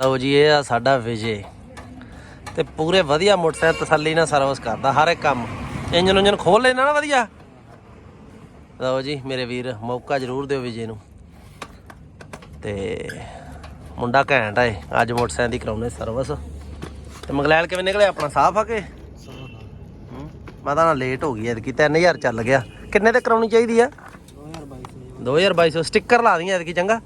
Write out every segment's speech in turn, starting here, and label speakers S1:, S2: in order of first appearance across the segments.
S1: ਲਓ ਜੀ, ਇਹ ਆ ਸਾਡਾ ਵਿਜੇ। ਤੇ ਪੂਰੇ ਵਧੀਆ ਮੋਟਰਸਾਈਕਲ ਤਸੱਲੀ ਨਾਲ ਸਰਵਿਸ ਕਰਦਾ, ਹਰ ਇੱਕ ਕੰਮ। ਇੰਜਨ ਇੰਜਨ ਖੋਲ ਲੈਣਾ ਨਾ ਵਧੀਆ? ਲਓ ਜੀ, ਮੇਰੇ ਵੀਰ, ਮੌਕਾ ਜ਼ਰੂਰ ਦਿਓ ਵਿਜੇ ਨੂੰ। ਤੇ ਮੁੰਡਾ ਘੈਂਟ ਆਏ ਅੱਜ ਮੋਟਰਸਾਈਕਲ ਦੀ ਕਰਾਉਣੇ ਸਰਵਿਸ ਤੇ ਮੰਗਲੈਲ ਕਿਵੇਂ ਨਿਕਲਿਆ? ਆਪਣਾ ਸਾਫ਼ ਆ ਕੇ? ਮੈਂ ਤਾਂ ਨਾ ਲੇਟ ਹੋ ਗਈ ਐਤਕੀ 3000 ਚੱਲ ਗਿਆ। ਕਿੰਨੇ ਤੇ ਕਰਾਉਣੀ ਚਾਹੀਦੀ ਆ? 2200 ਸਟicker ਲਾ ਦੀਆਂ ਐਤਕੀ, ਚੰਗਾ।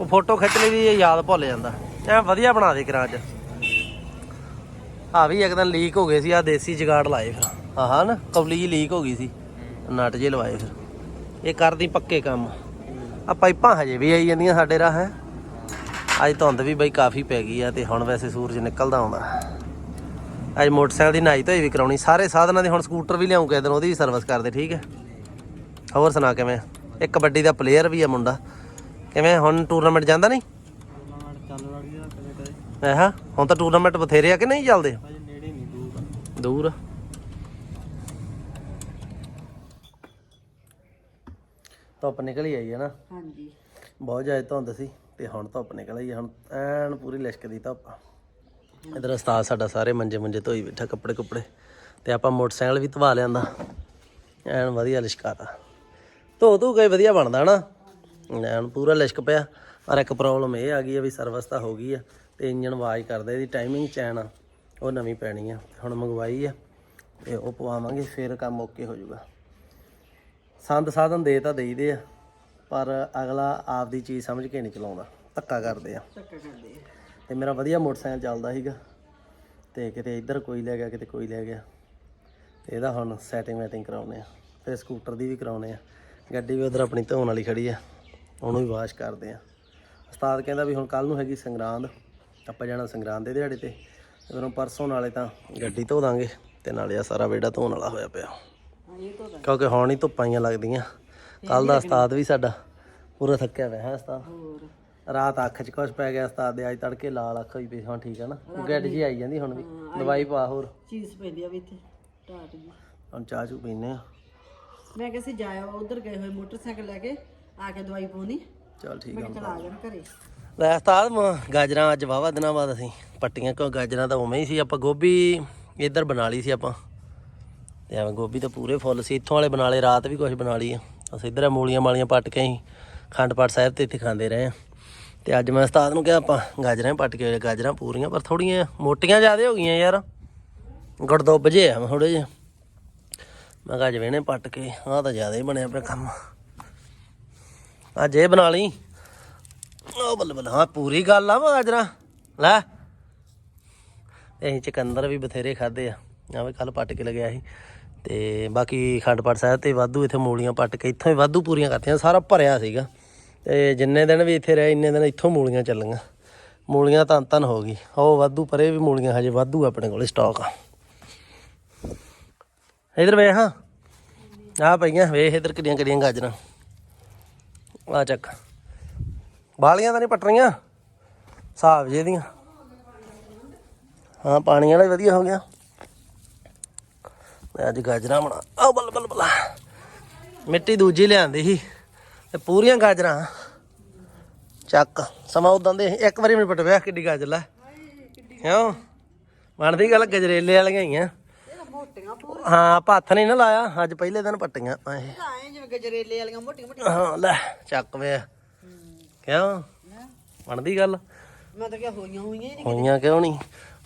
S1: ਉਹ ਫੋਟੋ ਖਿੱਚ ਲਈ ਦੀ ਯਾਦ ਭੁੱਲ ਜਾਂਦਾ। ਐ ਵਧੀਆ ਬਣਾ ਦੇ ਕਰਾਂ ਅੱਜ। ਆ ਵੀ ਇੱਕ ਦਿਨ ਲੀਕ ਹੋ ਗਏ ਸੀ ਆ ਦੇਸੀ ਜਗਾੜ ਲਾਏ ਫਿਰ। ਆਹ ਨਾ ਕਵਲੀ ਕੌਲੀ ਲੀਕ ਹੋ ਗਈ ਸੀ। ਨਟ ਜੇ ਲਵਾਏ ਫਿਰ। ਇਹ ਕਰਦੀ ਪੱਕੇ ਕੰਮ। ਆ ਪਾਈਪਾਂ ਹਜੇ ਵੀ ਆਈ ਜਾਂਦੀਆਂ ਸਾਡੇ ਰਾਹ, ਹੈ। ਅੱਜ ਧੁੰਦ ਵੀ ਬਈ ਕਾਫੀ ਪੈ ਗਈ ਆ ਤੇ ਹੁਣ ਵੈਸੇ ਸੂਰਜ ਨਿਕਲਦਾ ਆਉਂਦਾ। ਅੱਜ ਮੋਟਰਸਾਈਕਲ ਦੀ ਨਾਈ ਧੋਈ ਵੀ ਕਰਾਉਣੀ। ਸਾਰੇ ਸਾਧਨਾਂ ਦੀ ਹੁਣ ਸਕੂਟਰ ਵੀ ਲਿਆਉਂਗੇ ਕਿਸੇ ਉਹਦੀ ਵੀ ਸਰਵਿਸ ਕਰਦੇ, ਠੀਕ ਹੈ। ਹੋਰ ਸੁਣਾ ਕਿਵੇਂ? ਇੱਕ ਕਬੱਡੀ ਦਾ ਪਲੇਅਰ ਵੀ ਆ ਮੁੰਡਾ। ਕਿਵੇਂ? ਹੁਣ ਟੂਰਨਾਮੈਂਟ ਜਾਂਦਾ ਨਹੀਂ
S2: ਚੱਲ ਵੜ ਗਿਆ ਕਦੇ ਕਦੇ
S1: ਐਹਾ ਹੁਣ ਤਾਂ ਟੂਰਨਾਮੈਂਟ ਬਥੇਰੇ ਆ ਕਿ ਨਹੀਂ ਚੱਲਦੇ?
S2: ਅਜੇ ਨੇੜੇ ਨਹੀਂ ਦੂਰ ਆ।
S1: ਦੂਰ ਆ। ਧੁੱਪ ਨਿਕਲ ਹੀ ਆਈ ਹੈ ਨਾ।
S3: ਹਾਂਜੀ।
S1: ਬਹੁਤ ਜ਼ਿਆਦਾ ਧੁੰਦ ਸੀ ਤੇ ਹੁਣ ਧੁੱਪ ਨਿਕਲ ਆਈ ਹੈ ਹੁਣ ਐਨ ਪੂਰੀ ਲਿਸ਼ਕਦੀ ਧੁੱਪ। ਇਧਰ ਉਸਤਾਦ ਸਾਡਾ ਸਾਰੇ ਮੰਜੇ ਮੰਜੇ ਧੋਈ ਬੈਠਾ ਕੱਪੜੇ ਕੁੱਪੜੇ ਤੇ ਆਪਾਂ ਮੋਟਰਸਾਈਕਲ ਵੀ ਧਵਾ ਲਿਆਂਦਾ। ਐਨ ਵਧੀਆ ਲਿਸ਼ਕਾਤਾ ਧੋ ਧੂ ਕੇ ਵਧੀਆ ਬਣਦਾ ਨਾ। ਐਨ ਪੂਰਾ ਲਿਸ਼ਕ ਪਿਆ। ਪਰ ਇੱਕ ਪ੍ਰੋਬਲਮ ਇਹ ਆ ਗਈ ਆ ਵੀ ਸਰਵਿਸ ਤਾਂ ਹੋ ਗਈ ਆ ਤੇ ਇੰਜਨ ਆਵਾਜ਼ ਕਰਦਾ ਇਹਦੀ ਟਾਈਮਿੰਗ ਚੈਨ ਆ ਉਹ ਨਵੀਂ ਪੈਣੀ ਆ ਹੁਣ ਮੰਗਵਾਈ ਆ ਤੇ ਉਹ ਪਵਾਵਾਂਗੇ ਫਿਰ ਕੰਮ ਓਕੇ ਹੋ ਜਾਊਗਾ। ਸੰਦ ਸਾਧਨ ਦੇ ਤਾਂ ਦੇਈਦੇ ਆ ਪਰ ਅਗਲਾ ਆਪਦੀ ਚੀਜ਼ ਸਮਝ ਕੇ ਨਹੀਂ ਚਲਾਉਂਦਾ ਧੱਕਾ ਕਰਦੇ ਆ।
S3: ਧੱਕਾ ਕਰਦੇ ਆ।
S1: ਤੇ ਮੇਰਾ ਵਧੀਆ ਮੋਟਰਸਾਈਕਲ ਚੱਲਦਾ ਸੀਗਾ ਤੇ ਕਿਤੇ ਇੱਧਰ ਕੋਈ ਲੈ ਗਿਆ ਕਿਤੇ ਕੋਈ ਲੈ ਗਿਆ ਤੇ ਇਹਦਾ ਹੁਣ ਸੈਟਿੰਗ ਵੈਟਿੰਗ ਕਰਾਉਨੇ ਆ ਤੇ ਸਕੂਟਰ ਦੀ ਵੀ ਕਰਾਉਨੇ ਆ। ਗੱਡੀ ਵੀ ਉਧਰ ਆਪਣੀ ਧੋਣ ਵਾਲੀ ਖੜੀ ਆ ਉਹਨੂੰ ਵੀ ਵਾਸ਼ ਕਰਦੇ ਆ। ਉਸਤਾਦ ਕਹਿੰਦਾ ਵੀ ਹੁਣ ਕੱਲ ਨੂੰ ਹੈਗੀ ਸੰਗਰਾਂਦ ਆਪਾਂ ਜਾਣਾ ਸੰਗਰਾਂਦ ਦੇ ਦਿਹਾੜੇ ਤੇ। ਫਿਰ ਪਰਸੋਂ ਨਾਲੇ ਤਾਂ ਗੱਡੀ ਧੋ ਦਾਂਗੇ ਤੇ ਨਾਲੇ ਆ ਸਾਰਾ ਵਿਹੜਾ ਧੋਣ ਵਾਲਾ ਹੋਇਆ ਪਿਆ। ਕਿਉਂਕਿ ਹੁਣ ਹੀ ਧੁੱਪਾਂ ਹੀ ਲੱਗਦੀਆਂ। ਕੱਲ ਦਾ ਉਸਤਾਦ ਵੀ ਸਾਡਾ ਪੂਰਾ ਥੱਕਿਆ ਹੋਇਆ ਹੈ ਉਸਤਾਦ। ਰਾਤ ਅੱਖ 'ਚ ਕੁਛ ਪੈ ਗਿਆ ਉਸਤਾਦ ਦੇ ਅੱਜ ਤੜਕੇ ਲਾਲ ਅੱਖ ਹੋਈ ਪਈ ਹੁਣ ਠੀਕ ਹੈ ਨਾ। ਗੱਡ ਜੀ ਆਈ ਜਾਂਦੀ ਹੁਣ ਵੀ। ਦਵਾਈ ਪਾ ਹੋਰ।
S3: ਚੀਜ਼ ਪੈਂਦੀ ਆ ਵੀ ਇੱਥੇ ਟਾਟ ਜੀ
S1: ਹੁਣ ਚਾਹ ਚੂ ਪੀਨੇ ਆ।
S3: ਮੈਂ ਕਿਹਾ ਸੀ ਜਾਇਆ ਉਧਰ ਗਏ ਹੋਏ ਮੋਟਰਸਾਈਕਲ ਲੈ ਕੇ ਆ ਕੇ ਦਵਾਈ ਪਾਉਣੀ।
S1: ਚਲ ਠੀਕ
S3: ਮੈਂ
S1: ਆ
S3: ਕਿਹਾ ਚਲਾ ਜਾਣਾ ਘਰੇ।
S1: ਲੈ ਉਸਤਾਦ ਗਾਜਰਾਂ ਅੱਜ ਵਾਵਾ ਦਿਨਾਂ ਬਾਅਦ ਅਸੀਂ। ਪੱਟੀਆਂ ਕਿਉਂ? ਗਾਜਰਾਂ ਤਾਂ ਉਵੇਂ ਹੀ ਸੀ। ਆਪਾਂ ਗੋਭੀ ਇੱਧਰ ਬਣਾ ਲਈ ਸੀ ਆਪਾਂ। ਤੇ ਐਵੇਂ ਗੋਭੀ ਤਾਂ ਪੂਰੇ ਫੁੱਲ ਸੀ। ਇੱਥੋਂ ਵਾਲੇ ਬਣਾ ਲਏ, ਰਾਤ ਵੀ ਕੁਝ ਬਣਾ ਲਈ ਆ। ਅਸੀਂ ਇੱਧਰ ਮੂਲੀਆਂ ਮਾਲੀਆਂ ਪੱਟ ਕੇ ਹੀ ਖੰਡ ਪਾਠ ਸਾਹਿਬ ਤੇ ਇੱਥੇ ਖਾਂਦੇ ਰਹੇ ਆ। ਤੇ ਅੱਜ ਮੈਂ ਉਸਤਾਦ ਨੂੰ ਕਿਹਾ, ਆਪਾਂ ਗਾਜਰਾਂ ਹੀ ਪੱਟ ਕੇ ਗਾਜਰਾਂ ਪੂਰੀਆਂ, ਪਰ ਥੋੜੀਆਂ ਮੋਟੀਆਂ ਜ਼ਿਆਦਾ ਹੋ ਗਈਆਂ ਯਾਰ। ਗੜਦੋਬ ਜੇ ਆ ਥੋੜੇ ਜਿਹੇ। ਮੈਂ ਕਿਹਾ ਅੱਜ ਪੱਟ ਕੇ, ਆਹ ਤਾਂ ਜ਼ਿਆਦਾ ਹੀ ਬਣਿਆ ਪਿਆ ਕੰਮ। ਅੱਜ ਇਹ ਬਣਾ ਲਈ। ਉਹ ਬੱਲੇ ਬੱਲੇ, ਹਾਂ, ਪੂਰੀ ਗੱਲ ਆ ਵਾ ਗਾਜਰਾਂ। ਲੈ। ਅਸੀਂ ਚਕੰਦਰ ਵੀ ਬਥੇਰੇ ਖਾਦੇ ਆ। ਆਵੇਂ ਕੱਲ ਪੱਟ ਕੇ ਲਗਿਆ ਸੀ। ਤੇ ਬਾਕੀ ਖੰਡ ਪਾਠ ਸਾਹਿਬ ਤੇ ਵਾਧੂ ਇੱਥੇ ਮੂਲੀਆਂ ਪੱਟ ਕੇ, ਇੱਥੋਂ ਹੀ ਵਾਧੂ ਪੂਰੀਆਂ ਕਰਤੀਆਂ, ਸਾਰਾ ਭਰਿਆ ਸੀਗਾ। ਤੇ ਜਿੰਨੇ ਦਿਨ ਵੀ ਇੱਥੇ ਰਹੇ, ਇੰਨੇ ਦਿਨ ਇੱਥੋਂ ਮੂਲੀਆਂ ਚੱਲੀਆਂ। ਮੂਲੀਆਂ ਤਾਂ ਤਨ ਹੋ ਗਈ। ਉਹ ਵਾਧੂ ਪਰੇ ਵੀ ਮੂਲੀਆਂ ਹਜੇ ਵਾਧੂ ਆਪਣੇ ਕੋਲ ਸਟਾਕ ਆ। ਇਧਰ ਵੇਖ, ਹਾਂ। ਆ ਪਈਆਂ, ਵੇਖ ਇਧਰ ਕਿੰਨੀਆਂ ਕਿੱਡੀਆਂ ਗਾਜਰਾਂ। ਆ ਚੱਕ। ਬਾਲੀਆਂ ਤਾਂ ਨਹੀਂ ਪਟਣੀਆਂ? ਹਿਸਾਬ ਜੇ ਦੀਆਂ। ਹਾਂ ਪਾਣੀ ਵਾਲਾ ਵਧੀਆ ਹੋ ਗਿਆ। ਮੈਂ ਅੱਜ ਗਾਜਰਾਂ ਬਣਾ ਆ ਬੱਲ ਬੱਲ ਬੱਲ। ਮਿੱਟੀ ਦੂਜੀ ਲਿਆਂਦੀ ਸੀ। ਤੇ ਪੂਰੀਆਂ ਗਾਜਰਾਂ। ਚੱਕ। ਸਮਾਂ ਉਦਾਂ ਦੇ। ਇੱਕ ਵਾਰੀ ਮੈਨੂੰ ਪਟਵਿਆ ਕਿੱਡੀ ਗਾਜਰ ਲੈ। ਕਿਉਂ? ਬਣਦੀ ਗੱਲ ਗਜਰੇਲੇ ਵਾਲੀਆਂ ਹੀ ਆ। ਹਾਂ ਆਪਾਂ ਹੱਥ ਨਹੀਂ ਨਾ ਲਾਇਆ। ਅੱਜ ਪਹਿਲੇ ਦਿਨ ਪੱਟੀਆਂ
S3: ਐ ਜਿਵੇਂ ਗਜਰੇਲੇ ਵਾਲੀਆਂ ਮੋਟੀਆਂ ਮੋਟੀਆਂ
S1: ਹਾਂ ਲੈ ਚੱਕ ਵੇ। ਕਿਉਂ ਬਣਦੀ ਗੱਲ?
S3: ਮੈਂ ਤਾਂ ਕਿਹਾ ਹੋਈਆਂ ਹੋਈਆਂ ਹੀ ਨਹੀਂ
S1: ਹੋਈਆਂ ਕਿਉਂ ਨਹੀਂ?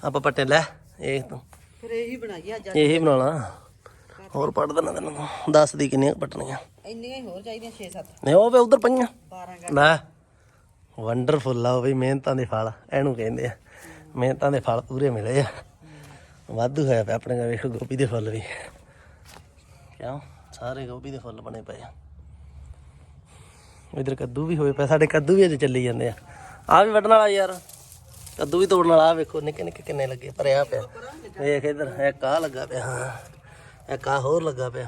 S1: ਆਪਾਂ ਪੱਟੇ ਲੈ ਇਹ ਤੂੰ।
S3: ਫਿਰ ਇਹੀ ਬਣਾਈ ਅੱਜ।
S1: ਇਹੀ ਬਣਾ ਲਾ ਹੋਰ ਪੜ ਦੇਣਾ ਤੈਨੂੰ ਦੱਸ ਦੀ ਕਿੰਨੀਆਂ ਪੱਟਣੀਆਂ।
S3: ਇੰਨੀਆਂ ਹੀ ਹੋਰ ਚਾਹੀਦੀਆਂ 6-7
S1: ਨਹੀਂ ਉਹ ਵੇ ਉਧਰ ਪਈਆਂ।
S3: 12
S1: ਲੈ ਵੰਡਰਫੁੱਲ ਆ ਉਹ ਵੀ ਮਿਹਨਤਾਂ ਦੇ ਫਲ ਇਹਨੂੰ ਕਹਿੰਦੇ ਆ। ਮਿਹਨਤਾਂ ਦੇ ਫਲ ਪੂਰੇ ਮਿਲੇ ਆ। ਵਾਧੂ ਹੋਇਆ ਪਿਆ ਆਪਣੇ ਕੋਲ ਵੇਖੋ ਗੋਭੀ ਦੇ ਫੁੱਲ ਵੀ। ਕਿਉਂ? ਸਾਰੇ ਗੋਭੀ ਦੇ ਫੁੱਲ ਬਣੇ ਪਏ ਆ। ਇਧਰ ਕੱਦੂ ਵੀ ਹੋਏ ਪਏ ਸਾਡੇ ਕੱਦੂ ਵੀ ਅਜੇ ਚੱਲੀ ਜਾਂਦੇ ਆ। ਆ ਵੀ ਵੱਢਣ ਵਾਲਾ ਯਾਰ। ਕੱਦੂ ਵੀ ਤੋੜਨ ਵਾਲਾ ਆਹ ਵੇਖੋ ਨਿੱਕੇ ਨਿੱਕੇ ਕਿੰਨੇ ਲੱਗੇ ਭਰਿਆ ਪਿਆ। ਵੇਖ ਇਧਰ ਇੱਕ ਆਹ ਲੱਗਾ ਪਿਆ ਹਾਂ। ਇੱਕ ਆਹ ਹੋਰ ਲੱਗਾ ਪਿਆ।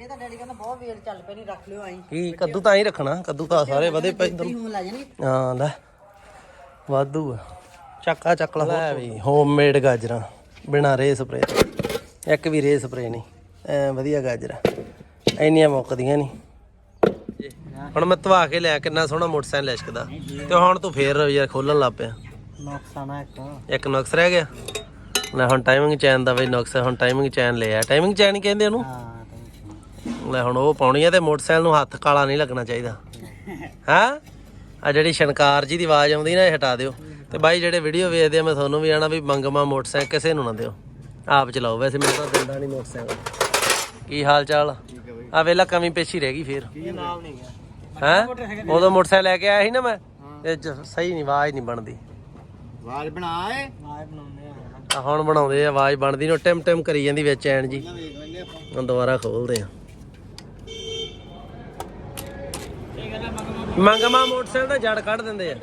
S3: ਇਹ ਤਾਂ ਡੈਡੀ ਕਹਿੰਦਾ ਬਹੁਤ ਵੇਲ ਚੱਲ ਪਈ ਨਹੀਂ ਰੱਖ ਲਿਓ ਆਈ।
S1: ਕੀ ਕੱਦੂ ਤਾਂ ਹੀ ਰੱਖਣਾ ਕੱਦੂ ਤਾਂ ਸਾਰੇ ਵਧੇ ਪਏ ਇੱਧਰ। ਹਾਂ ਲੈ। ਵਾਧੂ ਆ। ਚੱਕਾ ਚੱਕ ਲਾ। ਵੀ। ਹੋਮਮੇਡ ਗਾਜਰਾਂ ਬਿਨਾ ਰੇ ਸਪਰੇ ਇੱਕ ਵੀ ਰੇ ਸਪਰੇ ਨਹੀਂ। ਐ ਵਧੀਆ ਗਾਜਰਾਂ। ਇੰਨੀਆਂ ਮੁੱਕਦੀਆਂ ਨਹੀਂ। ਹੁਣ ਮੈਂ ਧਵਾ ਕੇ ਲਿਆ ਕਿੰਨਾ ਸੋਹਣਾ ਮੋਟਰਸਾਈਕਲ ਲਿਸ਼ਕਦਾ ਤੇ ਹੁਣ ਤੂੰ ਫੇਰ ਯਾਰ ਖੋਲਣ ਲੱਗ ਪਿਆ।
S2: ਨੁਕਸਾਨਾ ਇੱਕ।
S1: ਇੱਕ ਨੁਕਸ ਰਹਿ ਗਿਆ? ਲੈ ਹੁਣ ਟਾਈਮਿੰਗ ਚੈਨ ਦਾ ਬਈ ਨੁਕਸ ਹੁਣ ਟਾਈਮਿੰਗ ਚੈਨ ਲਿਆ ਟਾਈਮਿੰਗ ਚੈਨ ਕਹਿੰਦੇ ਉਹਨੂੰ? ਲੈ ਹੁਣ ਉਹ ਪਾਉਣੀ ਹੈ ਤੇ ਮੋਟਰਸਾਈਕਲ ਨੂੰ ਹੱਥ ਕਾਲਾ ਨਹੀਂ ਲੱਗਣਾ ਚਾਹੀਦਾ। ਹਾਂ? ਆ ਜਿਹੜੀ ਛਣਕਾਰ ਜੀ ਦੀ ਆਵਾਜ਼ ਆਉਂਦੀ ਨਾ ਇਹ ਹਟਾ ਦਿਓ। ਤੇ ਬਾਈ ਜਿਹੜੇ ਵੀਡੀਓ ਵੇਖਦੇ ਆ ਮੈਂ ਤੁਹਾਨੂੰ ਵੀ ਆਣਾ ਵੀ ਮੰਗਮਾ ਮੋਟਰਸਾਈਕਲ ਕਿਸੇ ਨੂੰ ਨਾ ਦਿਓ। ਆਪ ਚਲਾਓ। ਵੈਸੇ ਮੈਨੂੰ ਤਾਂ ਦਿੰਦਾ ਨਹੀਂ ਮੋਟਰਸਾਈਕਲ। ਕੀ ਹਾਲ ਚਾਲ? ਆ ਵੇਲਾ ਕਮੀ ਪੇਸ਼ੀ ਰਹਿ ਗਈ ਫੇਰ।
S2: ਇਹ ਨਾਲ ਨਹੀਂ ਗਿਆ
S1: ਹੈ? ਉਦੋਂ ਮੋਟਰਸਾਈਕਲ ਲੈ ਕੇ ਆਇਆ ਸੀ ਨਾ ਮੈਂ ਇਹ 'ਚ ਸਹੀ ਨਹੀਂ ਆਵਾਜ਼ ਨਹੀਂ ਬਣਦੀ।
S2: ਵਾਲ ਬਣਾਏ। ਵਾਲ ਬਣਾਉਂਦੇ ਆ
S1: ਆ ਹੁਣ ਬਣਾਉਂਦੇ ਆ ਆਵਾਜ਼ ਬਣਦੀ ਨੂੰ ਟਿਮ ਟਿਮ ਕਰੀ ਜਾਂਦੀ ਵਿੱਚ ਐਨ ਜੀ। ਹੁਣ ਦੁਬਾਰਾ ਖੋਲਦੇ ਆ। ਮੰਗਮਾ ਮੋਟਰਸਾਈਕਲ ਦਾ ਜੜ ਕੱਢ ਦਿੰਦੇ ਆ।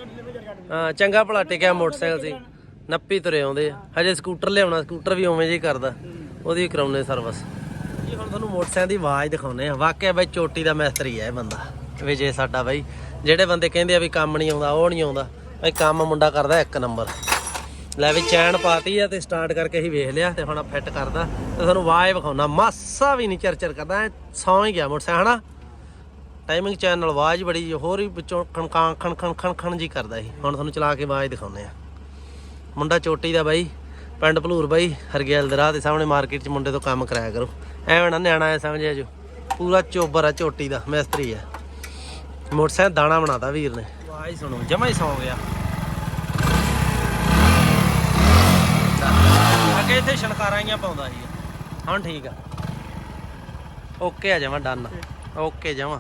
S1: ਹਾਂ ਚੰਗਾ ਭਲਾ ਟਿਕਿਆ ਮੋਟਰਸਾਈਕਲ ਸੀ। ਨੱਪੀ ਤੁਰੇ ਆਉਂਦੇ ਆ। ਹਜੇ ਸਕੂਟਰ ਲਿਆਉਣਾ ਸਕੂਟਰ ਵੀ ਉਵੇਂ ਜਿਹੀ ਕਰਦਾ। ਉਹਦੀ ਵੀ ਕਰਾਉਨੇ ਸਰਵਿਸ। ਜੀ ਹੁਣ ਤੁਹਾਨੂੰ ਮੋਟਰਸਾਈਕਲ ਦੀ ਆਵਾਜ਼ ਦਿਖਾਉਨੇ ਆ। ਵਾਕਿਆ ਬਈ ਚੋਟੀ ਦਾ ਮਿਸਤਰੀ ਹੈ ਇਹ ਬੰਦਾ। ਵਿਜੇ ਸਾਡਾ ਬਾਈ, ਜਿਹੜੇ ਬੰਦੇ ਕਹਿੰਦੇ ਆ ਵੀ ਕੰਮ ਨਹੀਂ ਆਉਂਦਾ, ਉਹ ਨਹੀਂ ਆਉਂਦਾ, ਬਈ ਕੰਮ ਮੁੰਡਾ ਕਰਦਾ ਇੱਕ ਨੰਬਰ। ਲੈ ਵੀ ਚੈਨ ਪਾਤੀ ਆ ਤੇ ਸਟਾਰਟ ਕਰਕੇ ਹੀ ਵੇਖ ਲਿਆ ਤੇ ਹੁਣ ਫਿੱਟ ਕਰਦਾ। ਤੇ ਤੁਹਾਨੂੰ ਆਵਾਜ਼ ਵਿਖਾਉਣਾ, ਮਾਸਾ ਵੀ ਨਹੀਂ ਚਰਚਰ ਕਰਦਾ, ਐਂ ਸੌਂ ਹੀ ਗਿਆ ਮੋਟਰਸਾਈਕਲ, ਹਨਾ? ਟਾਈਮਿੰਗ ਚੈਨ ਨਾਲ ਆਵਾਜ਼ ਬੜੀ ਹੋਰ ਹੀ ਵਿੱਚੋਂ ਖਣਕਾਂ ਖਣ ਖਣ ਖਣ ਖਣ ਜੀ ਕਰਦਾ ਸੀ। ਹੁਣ ਤੁਹਾਨੂੰ ਚਲਾ ਕੇ ਆਵਾਜ਼ ਦਿਖਾਉਂਦੇ ਆ। ਮੁੰਡਾ ਚੋਟੀ ਦਾ ਬਾਈ, ਪਿੰਡ ਭਲੂਰ ਬਾਈ, ਹਰਗਿਆਲ ਦੇ ਰਾਹ ਦੇ ਸਾਹਮਣੇ ਮਾਰਕੀਟ 'ਚ ਮੁੰਡੇ ਤੋਂ ਕੰਮ ਕਰਾਇਆ ਕਰੋ। ਐਵੇਂ ਨਾ ਨਿਆਣਾ ਐ ਸਮਝਿਆ ਜੋ ਪੂਰਾ ਚੋਬਰ ਆ ਚੋਟੀ ਦਾ, ਮਿਸਤਰੀ ਆ। ਮੋਟਰਸਾਈਕਲ ਦਾਣਾ ਬਣਾਤਾ ਵੀਰ ਨੇ। ਆਵਾਜ਼ ਸੁਣੋ ਜਮਾ ਹੀ ਸੌ ਗਿਆ। ਅੱਗੇ ਇੱਥੇ ਛਣਕਾਰਾਂ ਆਈਆਂ ਪਾਉਂਦਾ ਸੀ। ਹੁਣ ਠੀਕ ਆ। ਓਕੇ ਆ ਜਾਵਾਂ ਡਨ। ਓਕੇ ਜਾਵਾਂ